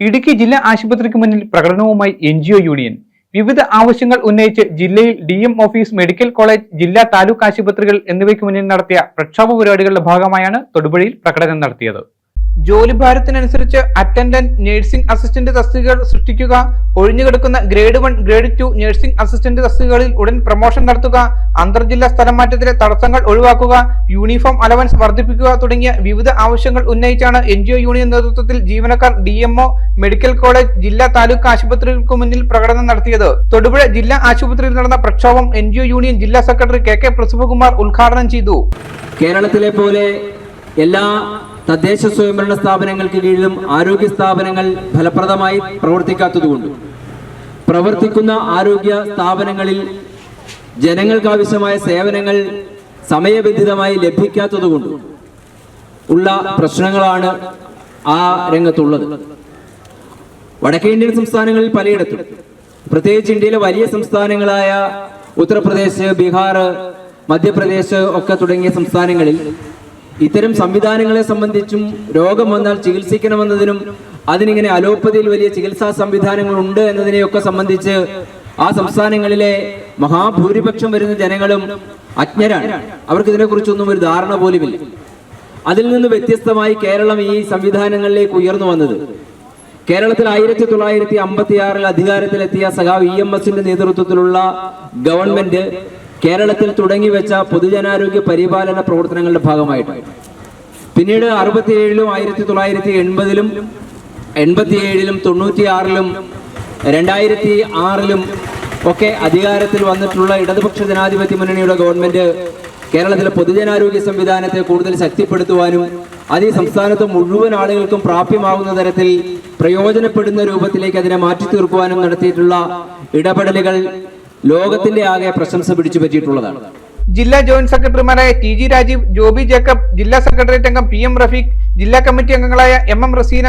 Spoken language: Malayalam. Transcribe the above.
ഇടുക്കി ജില്ലാ ആശുപത്രിക്ക് മുന്നിൽ പ്രകടനവുമായി എൻ യൂണിയൻ. വിവിധ ആവശ്യങ്ങൾ ഉന്നയിച്ച് ജില്ലയിൽ ഡി ഓഫീസ് മെഡിക്കൽ കോളേജ് ജില്ലാ താലൂക്ക് ആശുപത്രികൾ എന്നിവയ്ക്ക് മുന്നിൽ നടത്തിയ പ്രക്ഷോഭ പരിപാടികളുടെ ഭാഗമായാണ് തൊടുപുഴയിൽ പ്രകടനം നടത്തിയത്. ജോലിഭാരത്തിനനുസരിച്ച് അറ്റൻഡന്റ് നഴ്സിംഗ് അസിസ്റ്റന്റ് തസ്തികകൾ സൃഷ്ടിക്കുക ഒഴിഞ്ഞുകിടക്കുന്ന grade one grade two nursing assistant തസ്തികകളിൽ ഉടൻ പ്രൊമോഷൻ നടത്തുക അന്തർജില്ലാ സ്ഥലം മാറ്റത്തിലെ തടസ്സങ്ങൾ ഒഴിവാക്കുക യൂണിഫോം അലവൻസ് വർദ്ധിപ്പിക്കുക തുടങ്ങിയ വിവിധ ആവശ്യങ്ങൾ ഉന്നയിച്ചാണ് എൻ യൂണിയൻ നേതൃത്വത്തിൽ ജീവനക്കാർ ഡി മെഡിക്കൽ കോളേജ് ജില്ലാ താലൂക്ക് ആശുപത്രികൾക്ക് മുന്നിൽ പ്രകടനം നടത്തിയത്. തൊടുപുഴ ജില്ലാ ആശുപത്രിയിൽ നടന്ന പ്രക്ഷോഭം എൻ യൂണിയൻ ജില്ലാ സെക്രട്ടറി കെ കെ പ്രസഭകുമാർ ഉദ്ഘാടനം ചെയ്തു. കേരളത്തിലെ പോലെ എല്ലാ തദ്ദേശ സ്വയംഭരണ സ്ഥാപനങ്ങൾക്ക് കീഴിലും ആരോഗ്യ സ്ഥാപനങ്ങൾ ഫലപ്രദമായി പ്രവർത്തിക്കാത്തതുകൊണ്ട് പ്രവർത്തിക്കുന്ന ആരോഗ്യ സ്ഥാപനങ്ങളിൽ ജനങ്ങൾക്കാവശ്യമായ സേവനങ്ങൾ സമയബന്ധിതമായി ലഭിക്കാത്തതുകൊണ്ട് ഉള്ള പ്രശ്നങ്ങളാണ് ആ രംഗത്തുള്ളത്. വടക്കേ ഇന്ത്യൻ സംസ്ഥാനങ്ങളിൽ പലയിടത്തും പ്രത്യേകിച്ച് ഇന്ത്യയിലെ വലിയ സംസ്ഥാനങ്ങളായ ഉത്തർപ്രദേശ് ബീഹാർ മധ്യപ്രദേശ് ഒക്കെ തുടങ്ങിയ സംസ്ഥാനങ്ങളിൽ ഇത്തരം സംവിധാനങ്ങളെ സംബന്ധിച്ചും രോഗം വന്നാൽ ചികിത്സിക്കണമെന്നതിനും അതിനിങ്ങനെ അലോപ്പതിയിൽ വലിയ ചികിത്സാ സംവിധാനങ്ങൾ ഉണ്ട് എന്നതിനെയൊക്കെ സംബന്ധിച്ച് ആ സംസ്ഥാനങ്ങളിലെ മഹാഭൂരിപക്ഷം വരുന്ന ജനങ്ങളും അജ്ഞരാണ്. അവർക്ക് ഇതിനെക്കുറിച്ചൊന്നും ഒരു ധാരണ പോലുമില്ല. അതിൽ നിന്ന് വ്യത്യസ്തമായി കേരളം ഈ സംവിധാനങ്ങളിലേക്ക് ഉയർന്നു വന്നത്. കേരളത്തിൽ ആയിരത്തി തൊള്ളായിരത്തി അമ്പത്തി ആറിൽ അധികാരത്തിലെത്തിയ സഖാവ് ഇ എം എസിന്റെ നേതൃത്വത്തിലുള്ള ഗവൺമെന്റ് കേരളത്തിൽ തുടങ്ങി വെച്ച പൊതുജനാരോഗ്യ പരിപാലന പ്രവർത്തനങ്ങളുടെ ഭാഗമായിട്ട്. പിന്നീട് അറുപത്തിയേഴിലും ആയിരത്തി തൊള്ളായിരത്തി എൺപതിലും എൺപത്തിയേഴിലും തൊണ്ണൂറ്റിയാറിലും രണ്ടായിരത്തി ആറിലും ഒക്കെ അധികാരത്തിൽ വന്നിട്ടുള്ള ഇടതുപക്ഷ ജനാധിപത്യ മുന്നണിയുടെ ഗവൺമെന്റ് കേരളത്തിലെ പൊതുജനാരോഗ്യ സംവിധാനത്തെ കൂടുതൽ ശക്തിപ്പെടുത്തുവാനും അത് ഈ സംസ്ഥാനത്ത് മുഴുവൻ ആളുകൾക്കും പ്രാപ്യമാകുന്ന തരത്തിൽ പ്രയോജനപ്പെടുന്ന രൂപത്തിലേക്ക് അതിനെ മാറ്റി തീർക്കുവാനും നടത്തിയിട്ടുള്ള ഇടപെടലുകൾ ലോകത്തിന്റെ ആകെ പ്രശംസ പിടിച്ചു പറ്റിയിട്ടുള്ളതാണ് ജില്ലാ ജോയിന്റ് സെക്രട്ടറിമാരായ T G Rajeev Joby Jacob ജില്ലാ സെക്രട്ടേറിയറ്റ് അംഗം പി എം റഫീഖ് ജില്ലാ കമ്മിറ്റി അംഗങ്ങളായ M M Raseena